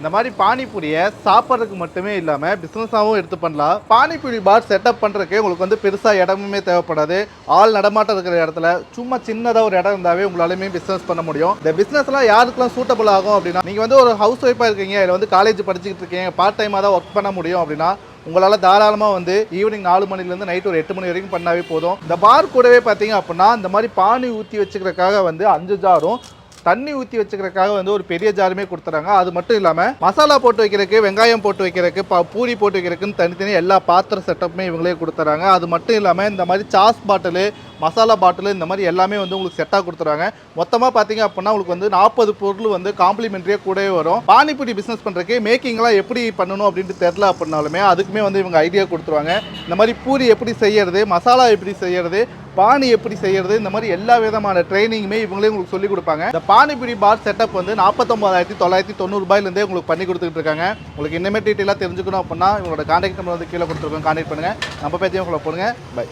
இந்த மாதிரி பானிபூரியை சாப்பிட்றதுக்கு மட்டுமே இல்லாமல் பிஸ்னஸாகவும் எடுத்து பண்ணலாம். பானிபூரி பார் செட்டப் பண்ணுறதுக்கு உங்களுக்கு வந்து பெருசாக இடமுமே தேவைப்படாது. ஆள் நடமாட்டம் இருக்கிற இடத்துல சும்மா சின்னதாக ஒரு இடம் இருந்தாவே உங்களாலுமே பிஸ்னஸ் பண்ண முடியும். இந்த பிஸ்னஸ்லாம் யாருக்கெல்லாம் சூட்டபிள் ஆகும் அப்படின்னா நீங்கள் வந்து ஒரு ஹவுஸ் ஒய்ஃபாக இருக்கீங்க இல்லை வந்து காலேஜ் படிச்சுக்கிட்டு இருக்கீங்க பார்ட் டைமாக தான் ஒர்க் பண்ண முடியும் அப்படின்னா உங்களால் தாராளமாக வந்து ஈவினிங் நாலு மணிலேருந்து நைட் ஒரு எட்டு மணி வரைக்கும் பண்ணாவே போதும். இந்த பார் கூடவே பார்த்தீங்க அப்படின்னா இந்த மாதிரி பானி ஊற்றி வச்சுக்கிறதுக்காக வந்து அஞ்சு ஜாரும் தண்ணி ஊற்றி வச்சுக்கிறதுக்காக வந்து ஒரு பெரிய ஜாருமே கொடுத்துறாங்க. அது மட்டும் இல்லாமல் மசாலா போட்டு வைக்கிறதுக்கு வெங்காயம் போட்டு வைக்கிறதுக்கு ப பூரி போட்டு வைக்கிறதுக்குன்னு தனித்தனி எல்லா பாத்திர செட்டப்புமே இவங்களே கொடுத்துறாங்க. அது மட்டும் இல்லாமல் இந்த மாதிரி சாஸ் பாட்டிலு மசாலா பாட்டிலு இந்த மாதிரி எல்லாமே வந்து உங்களுக்கு செட்டாக கொடுத்துறாங்க மொத்தமாக பார்த்தீங்க அப்படின்னா உங்களுக்கு வந்து நாற்பது பொருள் வந்து காம்ப்ளிமெண்ட்ரியாக கூடவே வரும். பானிபூரி பிஸ்னஸ் பண்ணுறதுக்கு மேக்கிங்லாம் எப்படி பண்ணணும் அப்படின்ட்டு தெரில அப்படின்னாலுமே அதுக்குமே வந்து இவங்க ஐடியா கொடுத்துருவாங்க. இந்த மாதிரி பூரி எப்படி செய்யறது மசாலா எப்படி செய்யறது பானி எப்படி செய்யறது இந்த மாதிரி எல்லா விதமான ட்ரைனிங்குமே இவங்களே உங்களுக்கு சொல்லி கொடுப்பாங்க. இந்த பானிபூரி பார் செட்டப் வந்து நாற்பத்தொம்பதாயிரத்தி தொள்ளாயிரத்தி தொண்ணூறுபாயிலேருந்தே உங்களுக்கு பண்ணி கொடுத்துட்டு இருக்காங்க. உங்களுக்கு இன்னமே டீட்டெயிலாக தெரிஞ்சுக்கணும் அப்படின்னா இவங்களோட கான்டாக்ட் நம்பர் வந்து கீழே கொடுத்துருக்கோம். கான்டாக்ட் பண்ணுங்கள் நம்ம பேச்சையும் உங்களை போடுங்க. பை